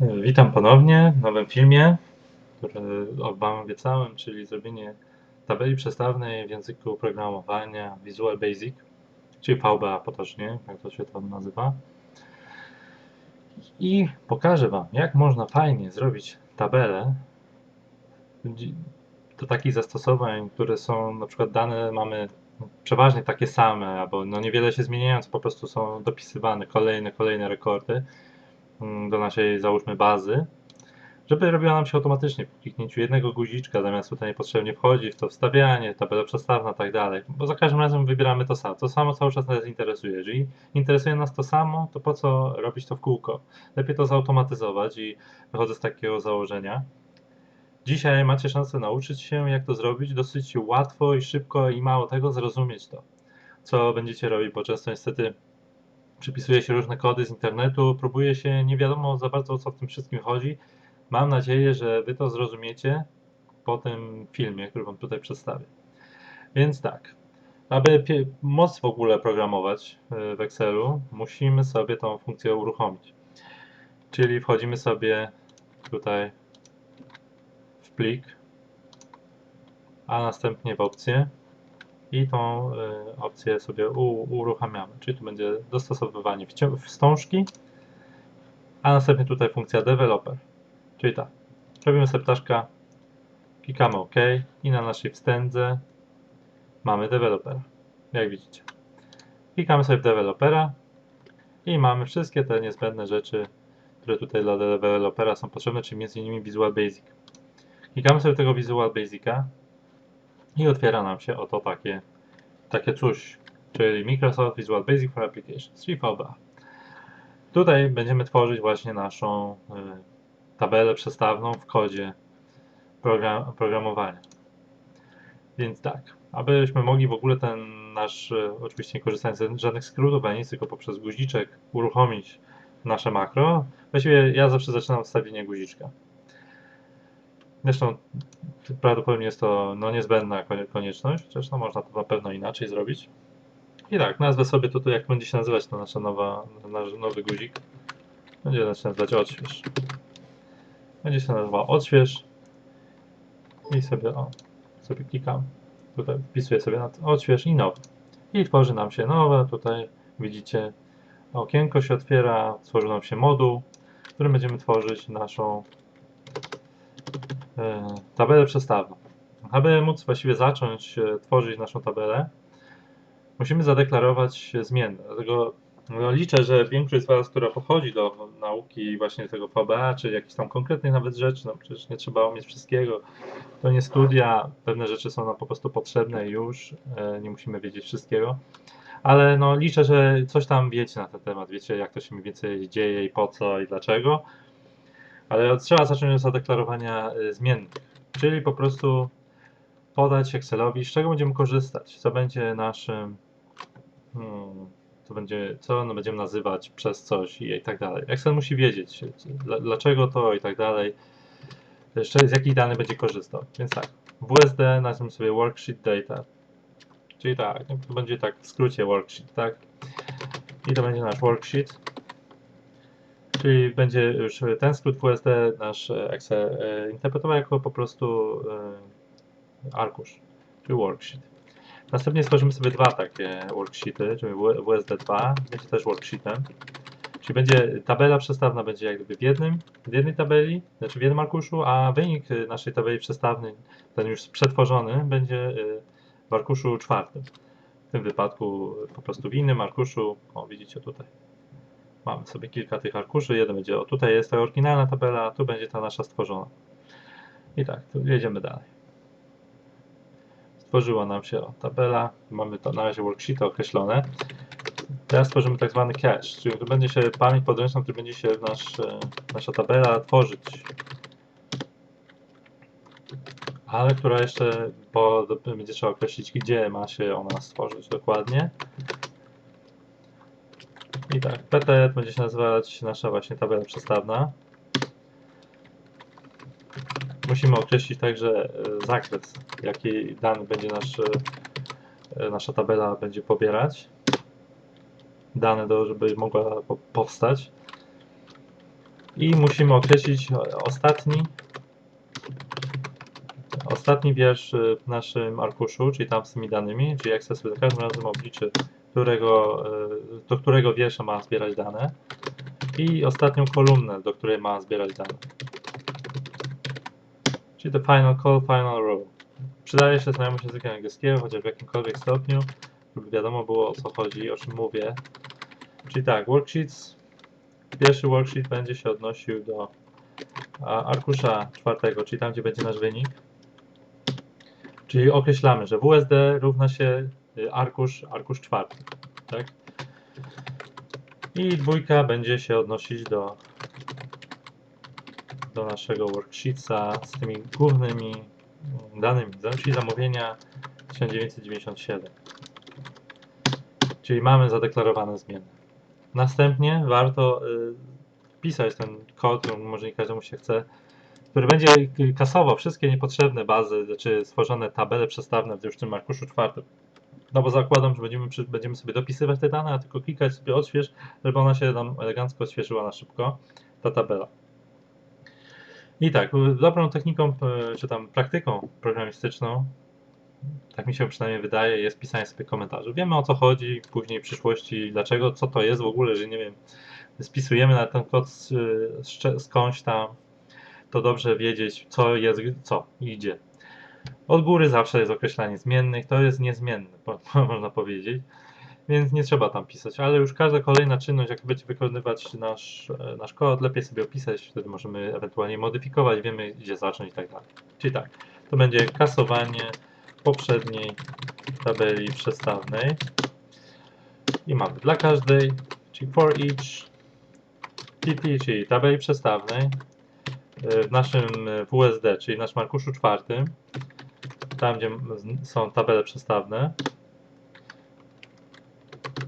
Witam ponownie w nowym filmie, który Wam obiecałem, czyli zrobienie tabeli przestawnej w języku oprogramowania Visual Basic, czyli VBA potocznie, jak to się tam nazywa. I pokażę Wam, jak można fajnie zrobić tabelę do takich zastosowań, które są, na przykład dane mamy przeważnie takie same, albo no niewiele się zmieniając, po prostu są dopisywane kolejne, kolejne rekordy do naszej, załóżmy, bazy, żeby robiła nam się automatycznie po kliknięciu jednego guziczka, zamiast tutaj niepotrzebnie wchodzi w to wstawianie, tabela przestawna i tak dalej, bo za każdym razem wybieramy to samo. To samo cały czas nas interesuje. Jeżeli interesuje nas to samo, to po co robić to w kółko? Lepiej to zautomatyzować i wychodzę z takiego założenia. Dzisiaj macie szansę nauczyć się, jak to zrobić dosyć łatwo i szybko i mało tego zrozumieć to, co będziecie robić, bo często niestety przypisuje się różne kody z internetu, próbuje się, nie wiadomo za bardzo o co w tym wszystkim chodzi. Mam nadzieję, że Wy to zrozumiecie po tym filmie, który Wam tutaj przedstawię. Więc tak, aby móc w ogóle programować e, w Excelu, musimy sobie tą funkcję uruchomić. Czyli wchodzimy sobie tutaj w plik, a następnie w opcję i tą y, opcję sobie uruchamiamy. Czyli tu będzie dostosowywanie wstążki, a następnie tutaj funkcja developer. Czyli tak, robimy sobie ptaszka, klikamy OK i na naszej wstędze mamy dewelopera, jak widzicie. Klikamy sobie w dewelopera i mamy wszystkie te niezbędne rzeczy, które tutaj dla dewelopera są potrzebne, czyli m.in. Visual Basic. Klikamy sobie tego Visual Basica i otwiera nam się oto takie, takie coś, czyli Microsoft Visual Basic for Applications, VBA. Tutaj będziemy tworzyć właśnie naszą y, tabelę przestawną w kodzie program, programowania. Więc tak, abyśmy mogli w ogóle ten nasz, y, oczywiście nie korzystając z żadnych skrótów, ani nic, tylko poprzez guziczek uruchomić nasze makro, właściwie ja zawsze zaczynam od wstawienia guziczka. Zresztą prawdopodobnie jest to no, niezbędna konieczność, chociaż no, można to na pewno inaczej zrobić. I tak, nazwę sobie tutaj, jak będzie się nazywać to nasza nowa, nasz nowy guzik. Będzie się nazywać odśwież. Będzie się nazywał odśwież. I sobie, o, sobie klikam. Tutaj wpisuję sobie na odśwież i nowy. I tworzy nam się nowe, tutaj widzicie okienko się otwiera, tworzy nam się moduł, w którym będziemy tworzyć naszą tabelę przestawną. Aby móc właściwie zacząć e, tworzyć naszą tabelę, musimy zadeklarować zmienne. Dlatego no, liczę, że większość z Was, która podchodzi do nauki właśnie tego VBA, czy jakichś tam konkretnych nawet rzeczy, no przecież nie trzeba umieć wszystkiego, to nie studia, pewne rzeczy są nam po prostu potrzebne już, e, nie musimy wiedzieć wszystkiego, ale no liczę, że coś tam wiecie na ten temat, wiecie jak to się mniej więcej dzieje i po co i dlaczego, ale trzeba zacząć od zadeklarowania y, zmiennych, czyli po prostu podać Excelowi, z czego będziemy korzystać, co będzie naszym, hmm, co, będzie, co będziemy nazywać przez coś i, i tak dalej. Excel musi wiedzieć, dlaczego to i tak dalej, z jakich danych będzie korzystał. Więc tak, WSD nazwijmy sobie worksheet data, czyli tak, to będzie tak w skrócie worksheet, tak? I to będzie nasz worksheet. Czyli będzie już ten skrót WSD nasz Excel e, interpretował jako po prostu e, arkusz, czyli worksheet. Następnie stworzymy sobie dwa takie worksheety, czyli WSD2 będzie też worksheetem. Czyli będzie tabela przestawna będzie jakby w jednym, w jednej tabeli, znaczy w jednym arkuszu, a wynik naszej tabeli przestawnej, ten już przetworzony, będzie e, w arkuszu czwartym. W tym wypadku po prostu w innym arkuszu, o widzicie tutaj. Mamy sobie kilka tych arkuszy. Jeden będzie, o tutaj jest ta oryginalna tabela, tu będzie ta nasza stworzona. I tak, tu jedziemy dalej. Stworzyła nam się tabela. Mamy to na razie worksheety określone. Teraz stworzymy tak zwany cache, czyli to będzie się pamięć podręczna, który będzie się nasz, e, nasza tabela tworzyć. Ale która jeszcze, bo będzie trzeba określić, gdzie ma się ona stworzyć dokładnie. I tak, PT będzie się nazywać nasza właśnie tabela przestawna. Musimy określić także e, zakres, jaki dany będzie nasz, e, nasza tabela będzie pobierać. Dane, do, żeby mogła powstać. I musimy określić ostatni ostatni wiersz w naszym arkuszu, czyli tam z tymi danymi, czyli Excel sobie za każdym razem obliczy, którego, y, do którego wiersza ma zbierać dane i ostatnią kolumnę, do której ma zbierać dane. Czyli the final call, final row. Przydaje się znajomość języka angielskiego, chociaż w jakimkolwiek stopniu, żeby wiadomo było o co chodzi, o czym mówię. Czyli tak, worksheets. Pierwszy worksheet będzie się odnosił do arkusza czwartego, czyli tam, gdzie będzie nasz wynik. Czyli określamy, że WSD równa się arkusz, arkusz czwarty, tak? I dwójka będzie się odnosić do, do naszego worksheetsa z tymi głównymi mm, danymi, czyli zamówienia 1997. Czyli mamy zadeklarowane zmiany. Następnie warto y, wpisać ten kod, który może nie każdemu się chce, który będzie kasował wszystkie niepotrzebne bazy, znaczy stworzone tabele przestawne w już tym arkuszu czwartym. No bo zakładam, że będziemy, będziemy sobie dopisywać te dane, a tylko klikać sobie odśwież, żeby ona się nam elegancko odświeżyła na szybko, ta tabela. I tak, dobrą techniką, e, czy tam praktyką programistyczną, tak mi się przynajmniej wydaje, jest pisanie sobie komentarzy. Wiemy o co chodzi, później w przyszłości, dlaczego, co to jest w ogóle, że nie wiem, spisujemy na ten kod z, skądś tam, to dobrze wiedzieć, co jest, co idzie. Od góry zawsze jest określanie zmiennych, to jest niezmienny, po- można powiedzieć, więc nie trzeba tam pisać, ale już każda kolejna czynność, jak będzie wykonywać nasz, e, nasz kod, lepiej sobie opisać, wtedy możemy ewentualnie modyfikować, wiemy gdzie zacząć i tak dalej. Czyli tak, to będzie kasowanie poprzedniej tabeli przestawnej i mamy dla każdej, czyli for each pt, czyli tabeli przestawnej e, w naszym e, WSD, czyli w naszym arkuszu czwartym, tam gdzie są tabele przestawne,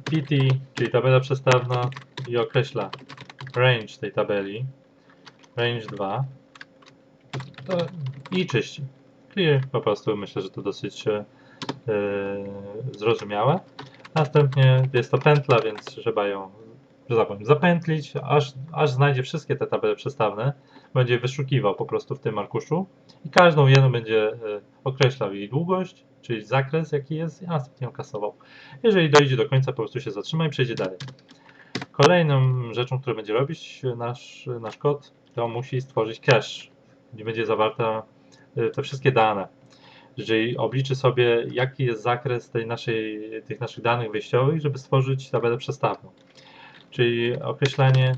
pt, czyli tabela przestawna i określa range tej tabeli, range 2 to i czyści. Clear, po prostu myślę, że to dosyć e, zrozumiałe. Następnie jest to pętla, więc trzeba ją że tak powiem, zapętlić, aż, aż znajdzie wszystkie te tabele przestawne, będzie wyszukiwał po prostu w tym arkuszu i każdą jedną będzie e, określał jej długość, czyli zakres jaki jest i następnie ją kasował. Jeżeli dojdzie do końca, po prostu się zatrzyma i przejdzie dalej. Kolejną rzeczą, którą będzie robić nasz, nasz kod, to musi stworzyć cache, gdzie będzie zawarta e, te wszystkie dane. Jeżeli obliczy sobie, jaki jest zakres tej naszej, tych naszych danych wejściowych, żeby stworzyć tabelę przestawną czyli określanie,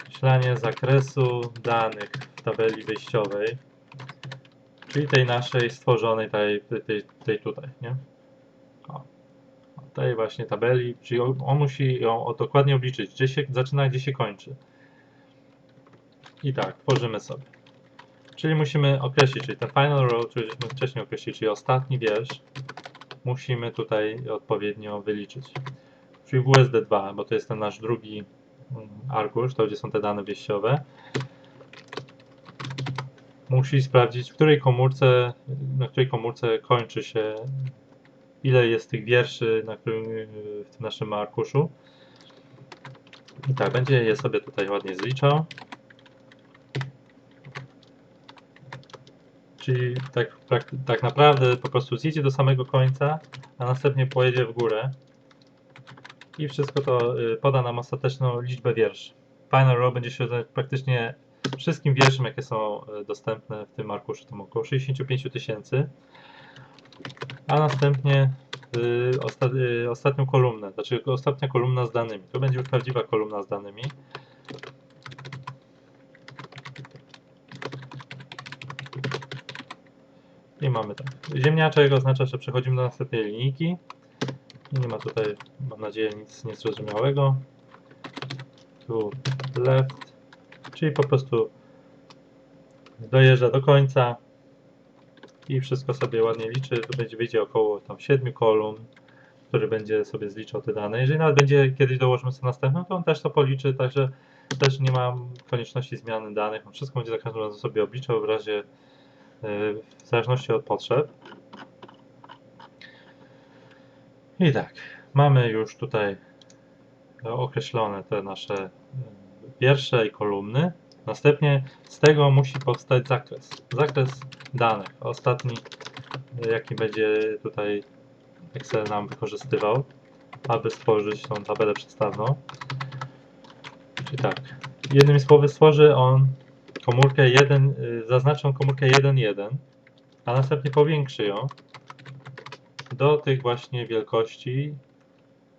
określanie zakresu danych w tabeli wyjściowej, czyli tej naszej stworzonej, tej, tej, tej tutaj, nie? O, tej właśnie tabeli, czyli on, on musi ją dokładnie obliczyć, gdzie się zaczyna, gdzie się kończy. I tak, tworzymy sobie. Czyli musimy określić, czyli ten final row, który wcześniej określili, czyli ostatni wiersz, musimy tutaj odpowiednio wyliczyć czyli WSD2, bo to jest ten nasz drugi mm, arkusz, to gdzie są te dane wieściowe. Musi sprawdzić, w której komórce, na której komórce kończy się, ile jest tych wierszy na którym, w tym naszym arkuszu. I tak, będzie je sobie tutaj ładnie zliczał. Czyli tak, tak, tak naprawdę po prostu zjedzie do samego końca, a następnie pojedzie w górę i wszystko to y, poda nam ostateczną liczbę wierszy. Final row będzie się praktycznie wszystkim wierszom, jakie są y, dostępne w tym arkuszu, to około 65 000 tysięcy. A następnie y, osta y, ostatnią kolumnę, znaczy ostatnia kolumna z danymi. To będzie już prawdziwa kolumna z danymi. I mamy tak. Ziemniaczek oznacza, że przechodzimy do następnej linijki. Nie ma tutaj, mam nadzieję, nic niezrozumiałego. Tu left, czyli po prostu dojeżdża do końca i wszystko sobie ładnie liczy. Tu będzie wyjdzie około tam 7 kolumn, który będzie sobie zliczał te dane. Jeżeli nawet będzie kiedyś dołożymy sobie następną, to on też to policzy, także też nie ma konieczności zmiany danych. On wszystko będzie za każdym razem sobie obliczał w razie yy, w zależności od potrzeb. I tak, mamy już tutaj określone te nasze e, wiersze i kolumny. Następnie z tego musi powstać zakres. Zakres danych. Ostatni, y, jaki będzie tutaj Excel nam wykorzystywał, aby stworzyć tą tabelę przestawną. Czyli tak. Jednym słowy stworzy on komórkę 1, y, zaznaczą komórkę 1.1, a następnie powiększy ją do tych właśnie wielkości,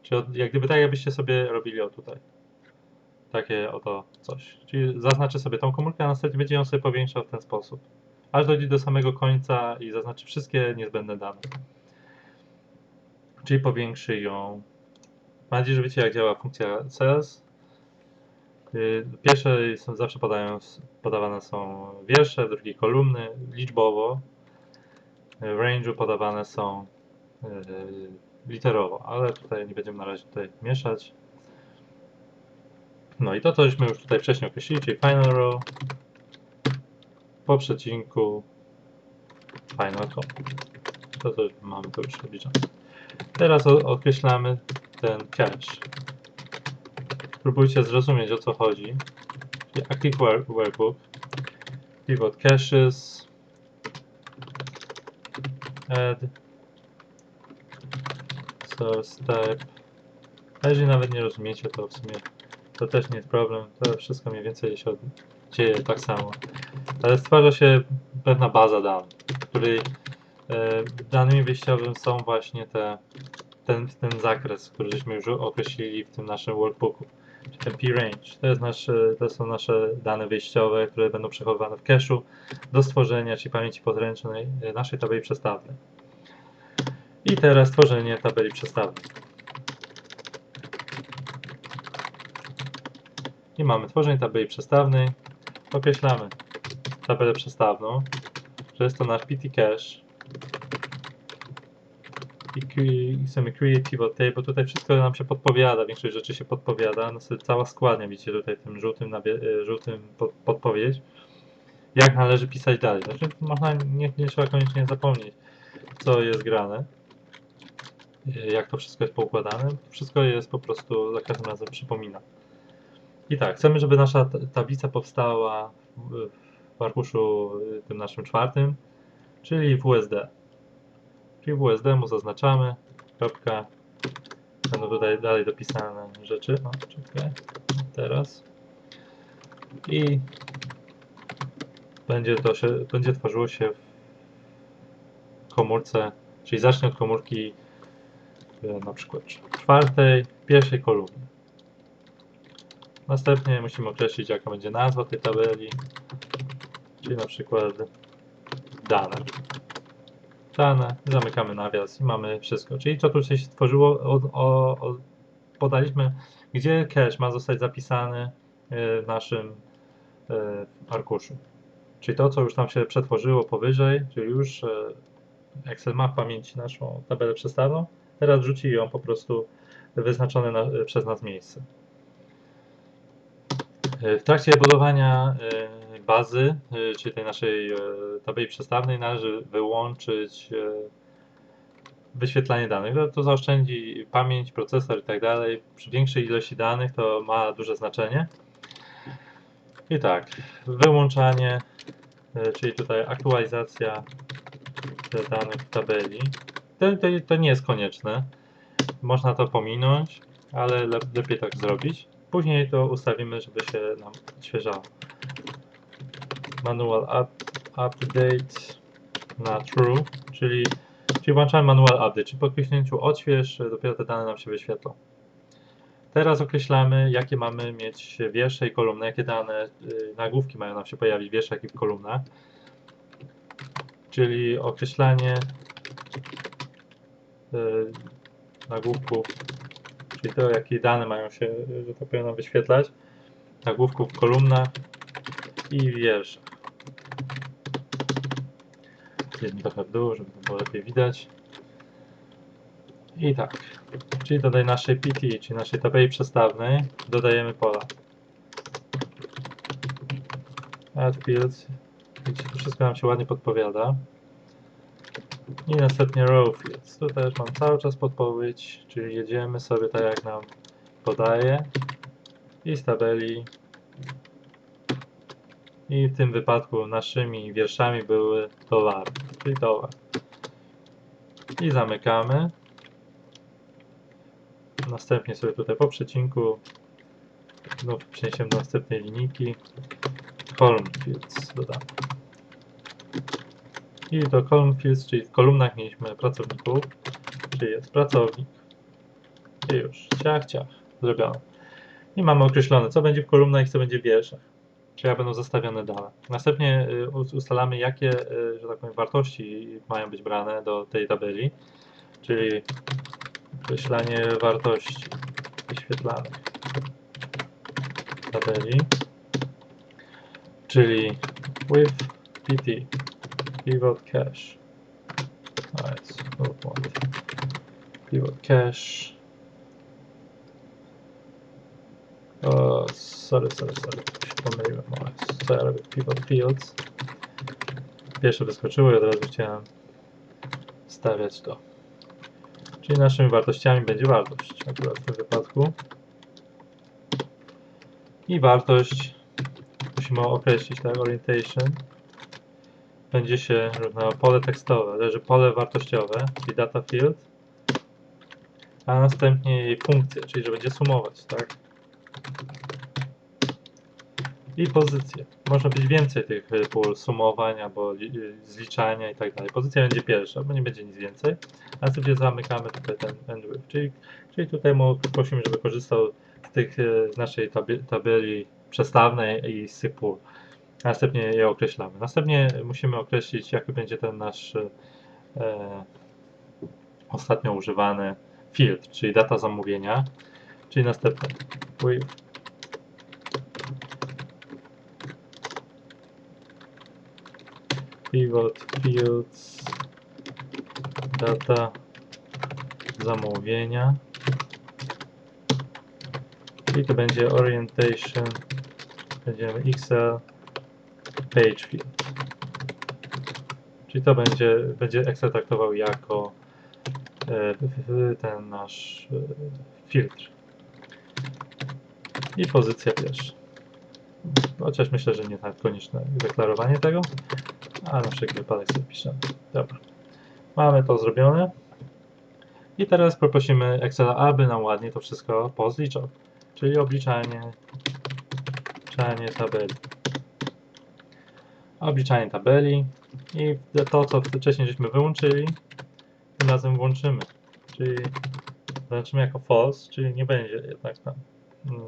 czy od, jak gdyby tak jakbyście sobie robili o tutaj. Takie oto coś. Czyli zaznaczy sobie tą komórkę, a następnie będzie ją sobie powiększał w ten sposób. Aż dojdzie do samego końca i zaznaczy wszystkie niezbędne dane. Czyli powiększy ją. Mam nadzieję, że wiecie jak działa funkcja cells. Y, Pierwsze są, zawsze podają, podawane są wiersze, drugie kolumny liczbowo. Y, W range'u podawane są literowo, ale tutaj nie będziemy na razie tutaj mieszać. No i to, cośmy już tutaj wcześniej określili, czyli final row po przecinku final com. To, to mamy to już obliczone. Teraz określamy ten cache. Spróbujcie zrozumieć o co chodzi. Czyli Active work, Workbook, Pivot Caches, Add, Source Type. A jeżeli nawet nie rozumiecie, to w sumie to też nie jest problem. To wszystko mniej więcej się dzieje tak samo. Ale stwarza się pewna baza danych, w której e, danymi wyjściowymi są właśnie te, ten, ten zakres, który żeśmy już określili w tym naszym workbooku. Czyli ten p-range. To, jest nasz, to są nasze dane wyjściowe, które będą przechowywane w cache'u do stworzenia, czyli pamięci podręcznej e, naszej tabeli przestawnej. I teraz tworzenie tabeli przestawnej. I mamy tworzenie tabeli przestawnej. Określamy tabelę przestawną, że jest to nasz PT cache. I chcemy create pivot table. Tutaj wszystko nam się podpowiada, większość rzeczy się podpowiada. No sobie cała składnia, widzicie tutaj tym żółtym, e, żółtym pod, podpowiedź. Jak należy pisać dalej. Znaczy, można, nie, nie trzeba koniecznie zapomnieć, co jest grane. Jak to wszystko jest poukładane. Wszystko jest po prostu za każdym razem przypomina. I tak, chcemy, żeby nasza ta- tablica powstała w, w arkuszu y, tym naszym czwartym, czyli WSD. Czyli WSD mu zaznaczamy, kropka, będą tutaj dalej dopisane rzeczy, o, czekaj, teraz. I będzie to się, będzie tworzyło się w komórce, czyli zacznie od komórki na przykład czwartej, pierwszej kolumny. Następnie musimy określić jaka będzie nazwa tej tabeli, czyli na przykład dane. Dane, zamykamy nawias i mamy wszystko. Czyli to tu się stworzyło, o, o, podaliśmy, gdzie cache ma zostać zapisany e, w naszym e, arkuszu. Czyli to, co już tam się przetworzyło powyżej, czyli już e, Excel ma w pamięci naszą tabelę przestawną, teraz wrzuci ją po prostu wyznaczone na, przez nas miejsce. E, W trakcie budowania e, bazy, e, czyli tej naszej tabeli przestawnej, należy wyłączyć wyświetlanie danych. To, zaoszczędzi pamięć, procesor i tak dalej. Przy większej ilości danych to ma duże znaczenie. I tak, wyłączanie, czyli tutaj aktualizacja danych w tabeli. To, to, to nie jest konieczne. Można to pominąć, ale le, lepiej tak zrobić. Później to ustawimy, żeby się nam odświeżało. Manual up, update na true, czyli, czyli włączamy manual update, czyli po kliknięciu odśwież dopiero te dane nam się wyświetlą. Teraz określamy, jakie mamy mieć wiersze i kolumny, jakie dane, y, nagłówki mają nam się pojawić w wierszach i w. Czyli określanie y, nagłówków czyli to jakie dane mają się, że tak wyświetlać, nagłówków w i wierszach. Jedźmy trochę w dół, żeby to było lepiej widać. I tak, czyli do tej naszej PT, czyli naszej tabeli przestawnej, dodajemy pola. Add fields. Widzicie, tu wszystko nam się ładnie podpowiada. I następnie row fields. Tu też mam cały czas podpowiedź, czyli jedziemy sobie tak jak nam podaje. I z tabeli I w tym wypadku naszymi wierszami były towary, czyli towar. I zamykamy. Następnie sobie tutaj po przecinku znów przeniesiemy do następnej linijki. Column fields dodamy. I do column fields, czyli w kolumnach mieliśmy pracowników, czyli jest pracownik. I już, ciach, ciach, zrobione. I mamy określone, co będzie w kolumnach i co będzie w wierszach. Czyli będą zestawione dane. Następnie y, us- ustalamy, jakie, y, że tak powiem, wartości mają być brane do tej tabeli. Czyli określanie wartości wyświetlanych tabeli. Czyli with pt pivot cache. Nice. Pivot cache. O, sorry, sorry, sorry. Się pomyliłem. O, Co ja robię? Pivot fields. Pierwsze wyskoczyło i od razu chciałem stawiać to. Czyli naszymi wartościami będzie wartość, akurat w tym wypadku. I wartość musimy określić, tak? Orientation będzie się równało pole tekstowe, leży pole wartościowe, czyli data field, a następnie jej funkcje, czyli że będzie sumować, tak? I pozycje. Może być więcej tych y, pól sumowań albo li- y, zliczania i tak dalej. Pozycja będzie pierwsza, bo nie będzie nic więcej. A sobie zamykamy tutaj ten end czyli, czyli tutaj prosimy, żeby korzystał z tych y, z naszej tabe- tabeli przestawnej i z tych pól. Następnie je określamy. Następnie musimy określić, jaki będzie ten nasz e, ostatnio używany filtr, czyli data zamówienia, czyli następny. Pivot fields data zamówienia. I to będzie orientation. Będziemy XL field czyli to będzie, będzie Excel traktował jako e, ten nasz e, filtr i pozycja pierwsza chociaż myślę, że nie tak konieczne deklarowanie tego a na wszelki wypadek sobie piszemy. Dobra. Mamy to zrobione. I teraz poprosimy Excela, aby nam ładnie to wszystko pozliczał. Czyli obliczanie, obliczanie tabeli. Obliczanie tabeli i to, co wcześniej żeśmy wyłączyli, tym razem włączymy. Czyli zobaczymy jako false, czyli nie będzie jednak tam. mm,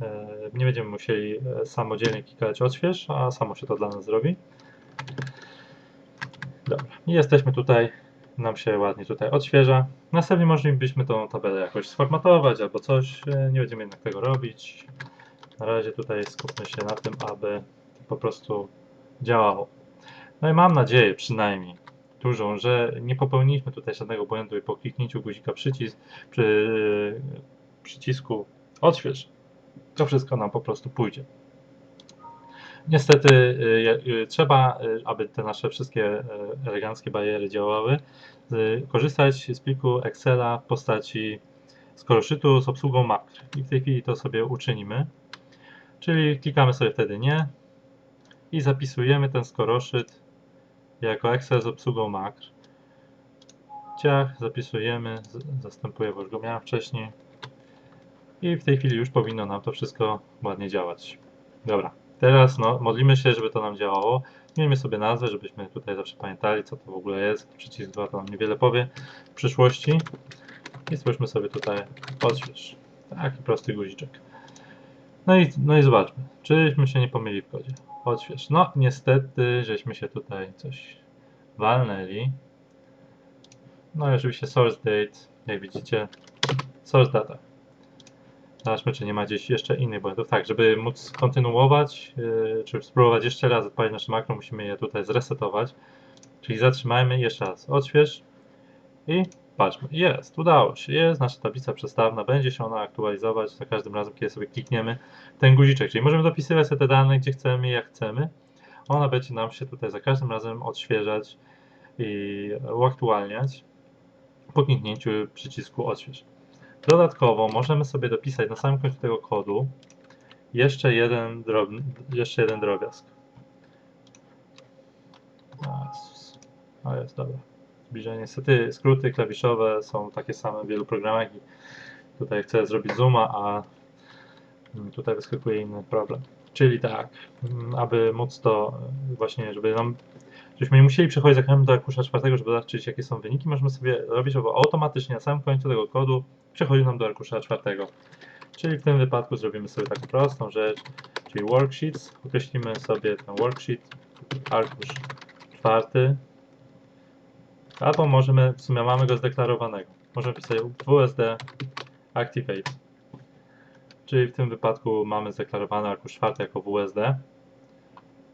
e, Nie będziemy musieli e, samodzielnie klikać odśwież, a samo się to dla nas zrobi. Dobra, i jesteśmy tutaj, nam się ładnie tutaj odświeża. Następnie moglibyśmy tą tabelę jakoś sformatować albo coś, e, nie będziemy jednak tego robić. Na razie tutaj skupmy się na tym, aby po prostu działało. No i mam nadzieję przynajmniej dużą, że nie popełniliśmy tutaj żadnego błędu i po kliknięciu guzika przycisk, przy przycisku odśwież, to wszystko nam po prostu pójdzie. Niestety je- y, trzeba, aby te nasze wszystkie eleganckie bariery działały, korzystać z pliku Excela w postaci skoroszytu z obsługą makr. I w tej chwili to sobie uczynimy. Czyli klikamy sobie wtedy nie i zapisujemy ten skoroszyt jako Excel z obsługą makr. Ciach, zapisujemy, zastępuję, bo już go miałem wcześniej. I w tej chwili już powinno nam to wszystko ładnie działać. Dobra, teraz no, modlimy się, żeby to nam działało. Miejmy sobie nazwę, żebyśmy tutaj zawsze pamiętali, co to w ogóle jest. Przycisk 2 to nam niewiele powie w przyszłości. I spójrzmy sobie tutaj odśwież. Taki prosty guziczek. No i, no i zobaczmy, czyśmy się nie pomylili w kodzie. Odśwież. No niestety, żeśmy się tutaj coś walnęli. No i oczywiście source date, jak widzicie, source data. Zobaczmy, czy nie ma gdzieś jeszcze innych błędów. Tak, żeby móc kontynuować, yy, czy spróbować jeszcze raz odpalić nasze makro, musimy je tutaj zresetować. Czyli zatrzymajmy jeszcze raz, odśwież i patrzmy. Jest, udało się. Jest nasza tablica przestawna, będzie się ona aktualizować za każdym razem, kiedy sobie klikniemy ten guziczek. Czyli możemy dopisywać sobie te dane, gdzie chcemy, jak chcemy. Ona będzie nam się tutaj za każdym razem odświeżać i uaktualniać po kliknięciu przycisku odśwież. Dodatkowo możemy sobie dopisać na samym końcu tego kodu jeszcze jeden, drobny, jeszcze jeden drobiazg. O Jezus. O jest, dobra. Zbliżenie. Niestety skróty klawiszowe są takie same w wielu programach i tutaj chcę zrobić zooma, a mm, tutaj wyskakuje inny problem. Czyli tak, mm, aby móc to y, właśnie, żeby nam, żebyśmy nie musieli przechodzić za każdym do arkusza czwartego, żeby zobaczyć jakie są wyniki, możemy sobie robić, żeby automatycznie na samym końcu tego kodu przechodzi nam do arkusza czwartego. Czyli w tym wypadku zrobimy sobie taką prostą rzecz, czyli worksheets, określimy sobie ten worksheet, arkusz czwarty, albo możemy, w sumie mamy go zdeklarowanego, możemy pisać WSD activate, czyli w tym wypadku mamy zdeklarowany arkusz czwarty jako WSD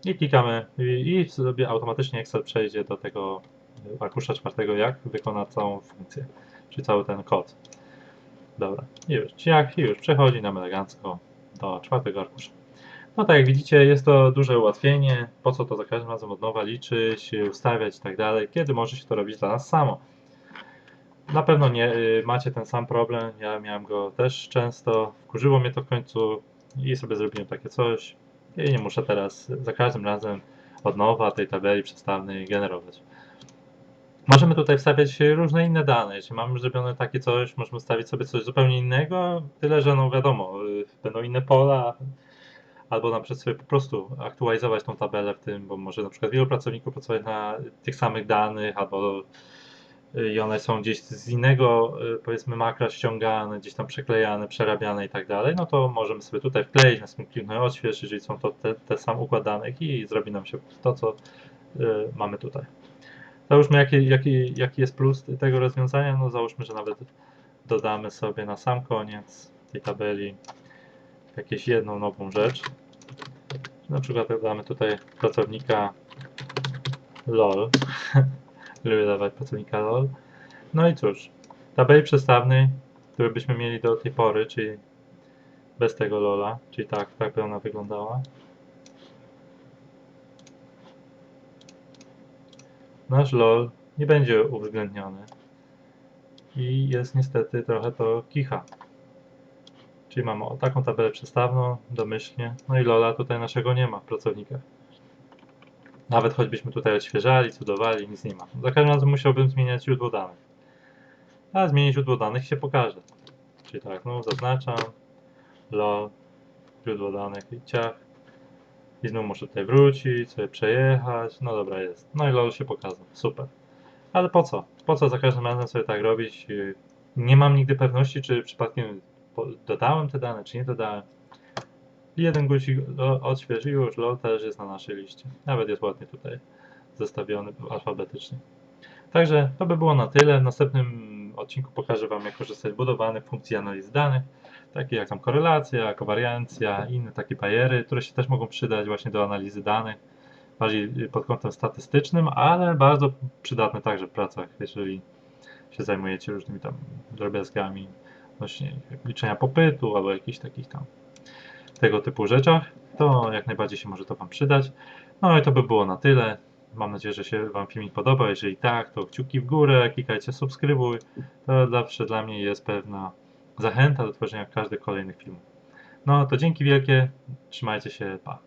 i klikamy i, i sobie automatycznie Excel przejdzie do tego arkusza czwartego, jak wykona całą funkcję, czyli cały ten kod. Dobra, i już, jak i już przechodzi nam elegancko do czwartego arkusza. No tak jak widzicie, jest to duże ułatwienie. Po co to za każdym razem od nowa liczyć, ustawiać i tak dalej, kiedy może się to robić dla nas samo. Na pewno nie y, macie ten sam problem. Ja miałem go też często. Wkurzyło mnie to w końcu i sobie zrobiłem takie coś. I nie muszę teraz za każdym razem od nowa tej tabeli przestawnej generować. Możemy tutaj wstawiać różne inne dane. Jeśli mamy zrobione takie coś, możemy wstawić sobie coś zupełnie innego. Tyle, że no wiadomo, y, będą inne pola, albo na przykład sobie po prostu aktualizować tą tabelę w tym, bo może na przykład wielu pracowników pracować na tych samych danych, albo y, i one są gdzieś z innego, y, powiedzmy, makra ściągane, gdzieś tam przeklejane, przerabiane i tak dalej, no to możemy sobie tutaj wkleić, następnie kliknąć odśwież, jeżeli są to te, te sam układ danych i zrobi nam się to, co y, mamy tutaj. Załóżmy, jaki, jaki, jaki jest plus tego rozwiązania, no załóżmy, że nawet dodamy sobie na sam koniec tej tabeli jakieś jedną nową rzecz. Na przykład dodamy tutaj pracownika LOL. Lubię dawać pracownika LOL. No i cóż, tabeli przestawnej, które byśmy mieli do tej pory, czyli bez tego LOLa, czyli tak, tak by ona wyglądała. Nasz LOL nie będzie uwzględniony. I jest niestety trochę to kicha. Czyli mamy taką tabelę przestawną, domyślnie. No i Lola tutaj naszego nie ma w pracownikach. Nawet choćbyśmy tutaj odświeżali, cudowali, nic nie ma. Za każdym razem musiałbym zmieniać źródło danych. A zmienić źródło danych się pokaże. Czyli tak, no zaznaczam, lol, źródło danych i ciach. I znów muszę tutaj wrócić, sobie przejechać. No dobra, jest. No i lol się pokazał. Super. Ale po co? Po co za każdym razem sobie tak robić? Nie mam nigdy pewności, czy przypadkiem dodałem te dane, czy nie dodałem. Jeden guzik o- odśwież i już LOL też jest na naszej liście. Nawet jest ładnie tutaj zestawiony alfabetycznie. Także to by było na tyle. W następnym odcinku pokażę Wam, jak korzystać z budowanych funkcji analizy danych, takie jak tam korelacja, kowariancja, inne takie bajery, które się też mogą przydać właśnie do analizy danych, bardziej pod kątem statystycznym, ale bardzo przydatne także w pracach, jeżeli się zajmujecie różnymi tam drobiazgami odnośnie liczenia popytu albo jakichś takich tam tego typu rzeczach, to jak najbardziej się może to Wam przydać. No i to by było na tyle. Mam nadzieję, że się Wam filmik podoba. Jeżeli tak, to kciuki w górę, klikajcie subskrybuj. To zawsze dla mnie jest pewna zachęta do tworzenia każdych kolejnych filmów. No to dzięki wielkie, trzymajcie się, pa.